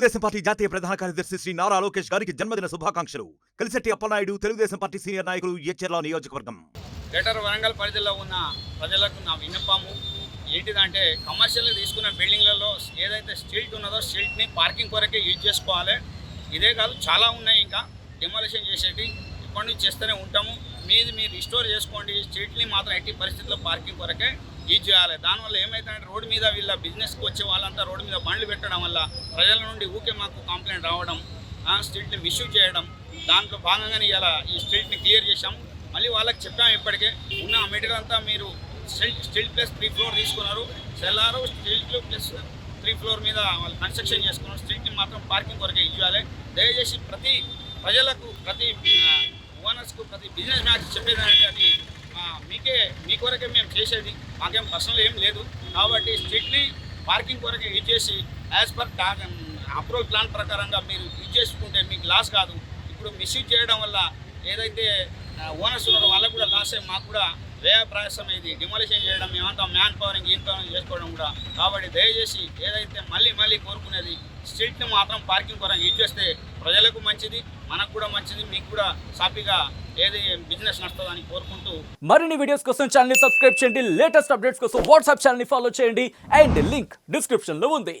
Telugu Desam party జాతీయ ప్రధాన కార్యదర్శి శ్రీ నారా లోకేష్ గారికి జన్మదిన శుభాకాంక్షలు. కలిసెట్టి అప్పలనాయుడు తెలుగుదేశం పార్టీ సీనియర్ నాయకులు ఎచ్చెర్ల నియోజకవర్గం. గ్రేటర్ వరంగల్ పరిధిలో ఉన్న ప్రజలకు నా విన్నపము ఏంటిదంటే కమర్షియల్ తీసుకున్న బిల్డింగ్లలో ఏదైతే స్ట్రీట్ ఉన్నదో స్టిల్ట్ని పార్కింగ్ కొరకే యూజ్ చేసుకోవాలి. ఇదే కాదు చాలా ఉన్నాయి ఇంకా. డెమాలిషన్ చేసేటి ఇప్పటి నుంచి చేస్తూనే ఉంటాము. మీది మీరు రిస్టోర్ చేసుకోండి స్ట్రీట్ని మాత్రం ఎట్టి పరిస్థితుల్లో పార్కింగ్ కొరకే ఇది చేయాలి. దానివల్ల ఏమైతుందంటే రోడ్డు మీద వీళ్ళ బిజినెస్కి వచ్చే వాళ్ళంతా రోడ్డు మీద బండ్లు పెట్టడం వల్ల ప్రజల నుండి ఊకే మాకు కంప్లైంట్ రావడం స్ట్రీట్ని మిస్యూజ్ చేయడం దాంట్లో భాగంగానే ఇలా ఈ స్ట్రీట్ని క్లియర్ చేశాం. మళ్ళీ వాళ్ళకి చెప్పాము ఇప్పటికే ఉన్న మెటీరియల్ అంతా మీరు still still plus three floor తీసుకున్నారు. సెల్లారు స్ట్రీట్లు ప్లస్ త్రీ ఫ్లోర్ మీద వాళ్ళు కన్స్ట్రక్షన్ చేసుకున్నారు. స్ట్రీట్ని మాత్రం పార్కింగ్ కొరకే ఇవ్వాలి. దయచేసి ప్రతి ప్రజలకు ప్రతి ఓనర్స్కు ప్రతి బిజినెస్ మ్యాన్స్ చెప్పేదానికి అది మీకే మీ కొరకే మేము చేసేది. మాకేం పర్సనల్ ఏం లేదు. కాబట్టి స్ట్రిక్ట్లీ పార్కింగ్ కొరకే ఇది చేసి యాజ్ పర్ అప్రూవల్ ప్లాన్ ప్రకారంగా మీరు ఇది చేసుకుంటే మీకు లాస్ కాదు. ఇప్పుడు మిస్యూజ్ చేయడం వల్ల ఏదైతే ఓనర్స్ ఉన్నారో వాళ్ళకు కూడా లాస్ అయ్యి మాకు కూడా వ్యయ ప్రయాసం ఇది. డిమాలిషన్ చేయడం మేమంతా మ్యాన్ పవరింగ్ ఈన్ చేసుకోవడం కూడా. కాబట్టి దయచేసి ఏదైతే మళ్ళీ మళ్ళీ కోరుకునేది స్ట్రీట్ని మాత్రం పార్కింగ్ కొరకు యూజ్ చేస్తే ప్రజలకు మంచిది మనకు కూడా మంచిది మీకు కూడా సాఫీగా ఏది బిజినెస్ నడుస్తుందని కోరుకుంటూ మరిన్ని వీడియోస్ కోసం ఛానల్ సబ్స్క్రైబ్ చేయండి. లేటెస్ట్ అప్డేట్స్ కోసం వాట్సాప్ ఛానల్ ఫాలో చేయండి. అండ్ లింక్ డిస్క్రిప్షన్లో ఉంది.